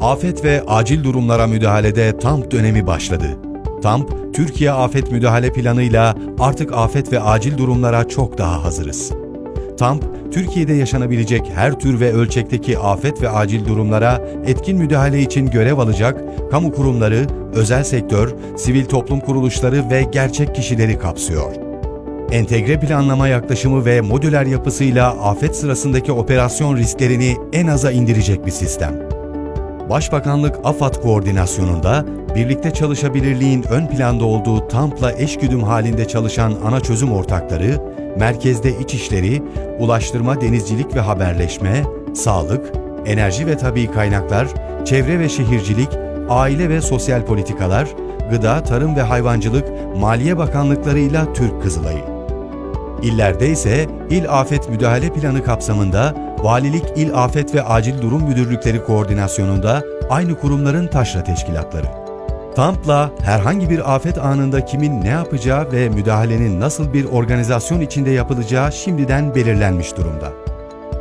Afet ve acil durumlara müdahalede TAMP dönemi başladı. TAMP, Türkiye Afet Müdahale Planı'yla artık afet ve acil durumlara çok daha hazırız. TAMP, Türkiye'de yaşanabilecek her tür ve ölçekteki afet ve acil durumlara etkin müdahale için görev alacak kamu kurumları, özel sektör, sivil toplum kuruluşları ve gerçek kişileri kapsıyor. Entegre planlama yaklaşımı ve modüler yapısıyla afet sırasındaki operasyon risklerini en aza indirecek bir sistem. Başbakanlık AFAD koordinasyonunda birlikte çalışabilirliğin ön planda olduğu TAMP'la eşgüdüm halinde çalışan ana çözüm ortakları, merkezde İçişleri, Ulaştırma, Denizcilik ve Haberleşme, Sağlık, Enerji ve Tabii Kaynaklar, Çevre ve Şehircilik, Aile ve Sosyal Politikalar, Gıda, Tarım ve Hayvancılık, Maliye Bakanlıklarıyla Türk Kızılayı. İllerde ise İl Afet Müdahale Planı kapsamında Valilik İl Afet ve Acil Durum Müdürlükleri koordinasyonunda aynı kurumların taşra teşkilatları. TAMP'la herhangi bir afet anında kimin ne yapacağı ve müdahalenin nasıl bir organizasyon içinde yapılacağı şimdiden belirlenmiş durumda.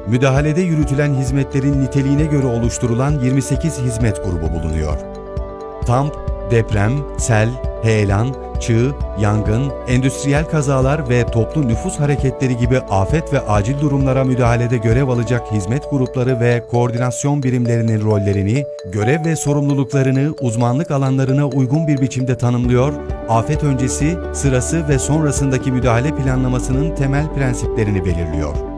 Müdahalede yürütülen hizmetlerin niteliğine göre oluşturulan 28 hizmet grubu bulunuyor. TAMP, deprem, sel, heyelan, çığ, yangın, endüstriyel kazalar ve toplu nüfus hareketleri gibi afet ve acil durumlara müdahalede görev alacak hizmet grupları ve koordinasyon birimlerinin rollerini, görev ve sorumluluklarını uzmanlık alanlarına uygun bir biçimde tanımlıyor, afet öncesi, sırası ve sonrasındaki müdahale planlamasının temel prensiplerini belirliyor.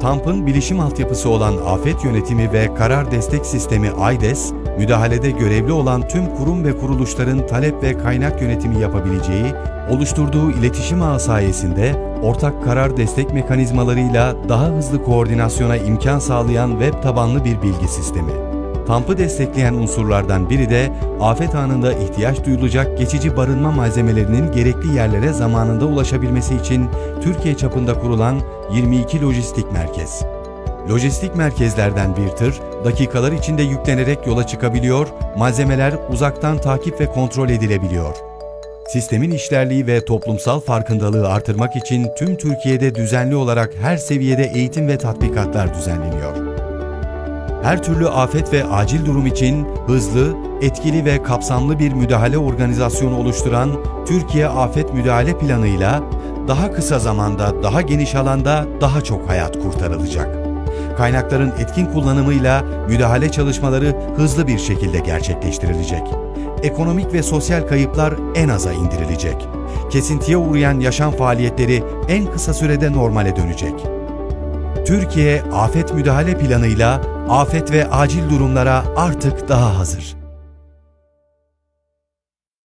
TAMP'ın bilişim altyapısı olan Afet Yönetimi ve Karar Destek Sistemi AYDES, müdahalede görevli olan tüm kurum ve kuruluşların talep ve kaynak yönetimi yapabileceği, oluşturduğu iletişim ağı sayesinde ortak karar destek mekanizmalarıyla daha hızlı koordinasyona imkan sağlayan web tabanlı bir bilgi sistemi. TAMP'ı destekleyen unsurlardan biri de afet anında ihtiyaç duyulacak geçici barınma malzemelerinin gerekli yerlere zamanında ulaşabilmesi için Türkiye çapında kurulan 22 lojistik merkez. Lojistik merkezlerden bir tır, dakikalar içinde yüklenerek yola çıkabiliyor, malzemeler uzaktan takip ve kontrol edilebiliyor. Sistemin işlerliği ve toplumsal farkındalığı artırmak için tüm Türkiye'de düzenli olarak her seviyede eğitim ve tatbikatlar düzenleniyor. Her türlü afet ve acil durum için hızlı, etkili ve kapsamlı bir müdahale organizasyonu oluşturan Türkiye Afet Müdahale Planı'yla daha kısa zamanda, daha geniş alanda daha çok hayat kurtarılacak. Kaynakların etkin kullanımıyla müdahale çalışmaları hızlı bir şekilde gerçekleştirilecek. Ekonomik ve sosyal kayıplar en aza indirilecek. Kesintiye uğrayan yaşam faaliyetleri en kısa sürede normale dönecek. Türkiye Afet Müdahale Planı'yla afet ve acil durumlara artık daha hazır.